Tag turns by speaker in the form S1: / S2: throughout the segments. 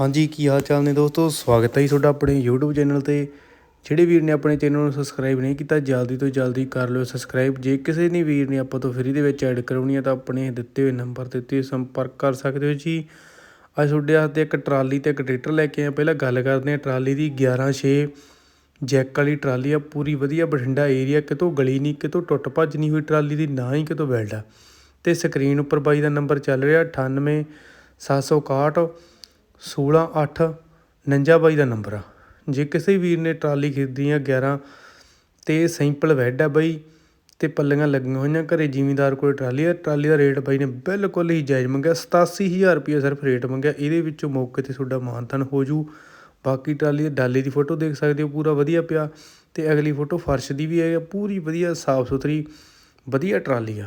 S1: ਹਾਂਜੀ, ਕੀ ਹਾਲ ਚਾਲ ਨੇ ਦੋਸਤੋ? ਸਵਾਗਤ ਹੈ ਜੀ ਤੁਹਾਡਾ ਆਪਣੇ YouTube ਚੈਨਲ ਤੇ। ਜਿਹੜੇ ਵੀਰ ਨੇ ਆਪਣੇ ਚੈਨਲ ਨੂੰ ਸਬਸਕ੍ਰਾਈਬ ਨਹੀਂ ਕੀਤਾ, ਜਲਦੀ ਤੋਂ ਜਲਦੀ ਕਰ ਲਿਓ ਸਬਸਕ੍ਰਾਈਬ ਜੇ ਕਿਸੇ ਨੇ ਵੀਰ ਨੇ ਆਪਾਂ ਤੋਂ ਫ੍ਰੀ ਦੇ ਵਿੱਚ ਐਡ ਕਰਾਉਣੀ ਹੈ ਤਾਂ ਆਪਣੇ ਦਿੱਤੇ ਹੋਏ ਨੰਬਰ ਤੇ ਉੱਤੇ ਸੰਪਰਕ ਕਰ ਸਕਦੇ ਹੋ ਜੀ। ਅੱਜ ਤੁਹਾਡੇ ਹੱਥ ਤੇ ਇੱਕ ਟਰਾਲੀ ਤੇ ਇੱਕ ਟਰੈਕਟਰ ਲੈ ਕੇ ਆਏ ਹਾਂ। ਪਹਿਲਾਂ ਗੱਲ ਕਰਦੇ ਹਾਂ ਟਰਾਲੀ ਦੀ। 116 ਜੈਕ ਵਾਲੀ ਟਰਾਲੀ ਆ। ਪੂਰੀ ਵਧੀਆ ਬਠਿੰਡਾ ਏਰੀਆ ਕਿਤੋਂ ਗਲੀ ਨਹੀਂ, ਕਿਤੋਂ ਟੁੱਟ ਭੱਜ ਨਹੀਂ ਹੋਈ ਟਰਾਲੀ ਦੀ, ਨਾ ਹੀ ਕਿਤੋਂ ਬੈਲਡ ਆ। ਤੇ ਸਕਰੀਨ ਉੱਪਰ ਬਾਈ ਦਾ ਨੰਬਰ ਚੱਲ ਰਿਹਾ 98 761 168 49 ਬਾਈ ਦਾ ਨੰਬਰ ਆ। ਜੇ ਕਿਸੇ ਵੀਰ ਨੇ ਟਰਾਲੀ ਖਰੀਦੀ ਆ 11 ਤੇ ਸਿੰਪਲ ਵੈਡ ਆ ਬਾਈ, ਤੇ ਪੱਲੀਆਂ ਲੱਗੀਆਂ ਹੋਈਆਂ ਘਰੇ, ਜ਼ਿਮੀਂਦਾਰ ਕੋਲ ਟਰਾਲੀ ਆ। ਟਰਾਲੀ ਦਾ ਰੇਟ ਬਾਈ ਨੇ ਬਿਲਕੁਲ ਹੀ ਜਾਇਜ਼ ਮੰਗਿਆ। 87000 ਰੁਪਏ ਸਿਰਫ ਰੇਟ ਮੰਗਿਆ। ਇਹਦੇ ਵਿੱਚੋਂ ਮੌਕੇ ਤੇ ਤੁਹਾਡਾ ਮਾਨਤਨ ਹੋ ਜੂ। ਬਾਕੀ ਟਰਾਲੀ ਦੇ ਡਾਲੇ ਦੀ ਫੋਟੋ ਦੇਖ ਸਕਦੇ ਹੋ, ਪੂਰਾ ਵਧੀਆ ਪਿਆ। ਤੇ ਅਗਲੀ ਫੋਟੋ ਫਰਸ਼ ਦੀ ਵੀ ਹੈ ਪੂਰੀ ਵਧੀਆ ਸਾਫ਼ ਸੁਥਰੀ, ਵਧੀਆ ਟਰਾਲੀ ਆ।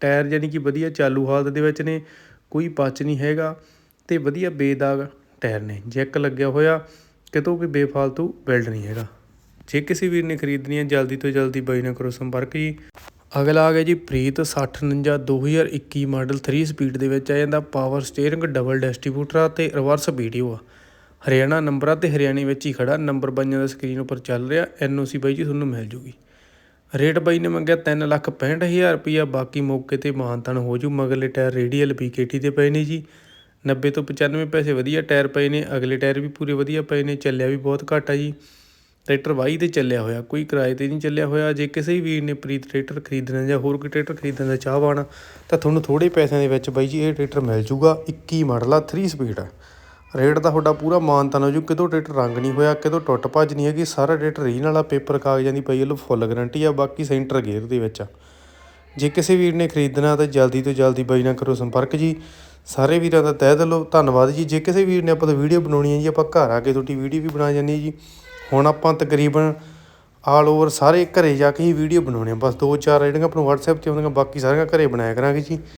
S1: ਟਾਇਰ ਯਾਨੀ ਕਿ ਵਧੀਆ, ਚਾਲੂ ਹਾਲਤ ਦੇ ਵਿੱਚ ਨੇ, ਕੋਈ ਪੱਚ ਨਹੀਂ ਹੈਗਾ। ਅਤੇ ਵਧੀਆ ਬੇਦਾਗ ਟਾਇਰ ਨੇ। ਜੈਕ ਲੱਗਿਆ ਹੋਇਆ, ਕਿਤੋਂ ਵੀ ਬੇਫਾਲਤੂ ਬਿਲਡ ਨਹੀਂ ਹੈਗਾ। ਜੇ ਕਿਸੇ ਵੀਰ ਨੇ ਖਰੀਦਣੀ ਹੈ, ਜਲਦੀ ਤੋਂ ਜਲਦੀ ਬਾਈ ਨਾਲ ਕਰੋ ਸੰਪਰਕ ਜੀ। ਅਗਲਾ ਆ ਗਿਆ ਜੀ ਪ੍ਰੀਤ 6049 2021 ਮਾਡਲ 3 ਸਪੀਡ ਦੇ ਵਿੱਚ ਆ ਜਾਂਦਾ। ਪਾਵਰ ਸਟੀਅਰਿੰਗ ਡਬਲ ਡਿਸਟ੍ਰੀਬਿਊਟਰ ਆ ਤੇ ਰਿਵਰਸ ਵੀਡੀਓ ਆ। ਹਰਿਆਣਾ ਨੰਬਰ ਆ ਤੇ ਹਰਿਆਣੇ ਵਿੱਚ ਹੀ ਖੜਾ। ਨੰਬਰ ਬਾਈਆਂ ਦਾ ਸਕਰੀਨ ਉੱਪਰ ਚੱਲ ਰਿਹਾ। ਐਨਓਸੀ ਬਾਈ ਜੀ ਤੁਹਾਨੂੰ ਮਿਲ ਜੂਗੀ। ਰੇਟ ਬਾਈ ਨੇ ਮੰਗਿਆ 365000 ਰੁਪਈਆ ਬਾਕੀ ਮੌਕੇ ਤੇ ਮਾਨਤਨ ਹੋ ਜੂ, ਮਗਰਲੇ ਟਾਇਰ ਰੇਡੀਅਲ ਪੀਕੇਟੀ ਦੇ ਪਏ ਨੇ ਜੀ। 90 ਤੋਂ 95 ਪੈਸੇ ਵਧੀਆ ਟਾਇਰ ਪਏ ਨੇ, ਅਗਲੇ ਟਾਇਰ ਵੀ ਪੂਰੇ ਵਧੀਆ ਪਏ ਨੇ, ਚੱਲਿਆ ਵੀ ਬਹੁਤ ਘੱਟ ਆ ਜੀ। ਟਰੈਕਟਰ ਵਾਹੀ ਤੇ ਚੱਲਿਆ ਹੋਇਆ, ਕੋਈ ਕਿਰਾਏ ਤੇ ਨਹੀਂ ਚੱਲਿਆ ਹੋਇਆ। ਜੇ ਕਿਸੇ ਵੀਰ ਨੇ ਪ੍ਰੀਤ ਟਰੈਕਟਰ ਖਰੀਦਣਾ ਜਾਂ ਹੋਰ ਕੋਈ ਟਰੈਕਟਰ ਖਰੀਦਣ ਦਾ ਚਾਹਵਾਨ ਤਾਂ ਤੁਹਾਨੂੰ ਥੋੜੇ ਪੈਸਿਆਂ ਦੇ ਵਿੱਚ ਬਾਈ ਜੀ ਇਹ ਟਰੈਕਟਰ ਮਿਲ ਜੂਗਾ 21 ਮਾਡਲ ਆ 3 ਸਪੀਡ ਆ। ਰੇਟ ਦਾ ਤੁਹਾਡਾ ਪੂਰਾ ਮਾਨਤਾਨ ਹੋ ਜੂ, ਕਿਤੋਂ ਟਰੈਕਟਰ ਰੰਗ ਨਹੀਂ ਹੋਇਆ, ਕਿਤੋਂ ਟੁੱਟ ਭੱਜ ਨਹੀਂ ਹੈਗੀ, ਸਾਰਾ ਟਰੈਕਟਰ ਰੀਨ ਵਾਲਾ, ਪੇਪਰ, ਕਾਗਜ਼ਾਂ ਦੀ ਪਈ ਵੱਲੋਂ ਫੁੱਲ ਗਾਰੰਟੀ ਆ, ਬਾਕੀ ਸੈਂਟਰ ਗੇਅਰ ਦੇ ਵਿੱਚ ਆ। ਜੇ ਕਿਸੇ ਵੀਰ ਨੇ ਖਰੀਦਣਾ, ਤਾਂ ਜਲਦੀ ਤੋਂ ਜਲਦੀ ਬਾਈ ਨਾਲ ਕਰੋ ਸੰਪਰਕ ਜੀ। ਸਾਰੇ ਵੀਰਾਂ ਦਾ ਤਹਿ ਦਿਲੋਂ ਧੰਨਵਾਦ ਜੀ। ਜੇ ਕਿਸੇ ਵੀਰ ਨੇ ਆਪਾਂ ਤੋਂ ਵੀਡੀਓ ਬਣਾਉਣੀ ਹੈ ਜੀ, ਆਪਾਂ ਘਰ ਆ ਕੇ ਤੁਹਾਡੀ ਵੀਡੀਓ ਵੀ ਬਣਾ ਜਾਂਦੀ ਜੀ। ਹੁਣ ਆਪਾਂ ਤਕਰੀਬਨ ਆਲ ਓਵਰ ਸਾਰੇ ਘਰੇ ਜਾ ਕੇ ਹੀ ਵੀਡੀਓ ਬਣਾਉਣੇ ਆ ਬਸ ਦੋ ਚਾਰ ਜਿਹੜੀਆਂ ਆਪਾਂ ਨੂੰ WhatsApp ਤੇ ਆਉਂਦੀਆਂ, ਬਾਕੀ ਸਾਰੀਆਂ ਘਰੇ ਬਣਾਇਆ ਕਰਾਂਗੇ ਜੀ।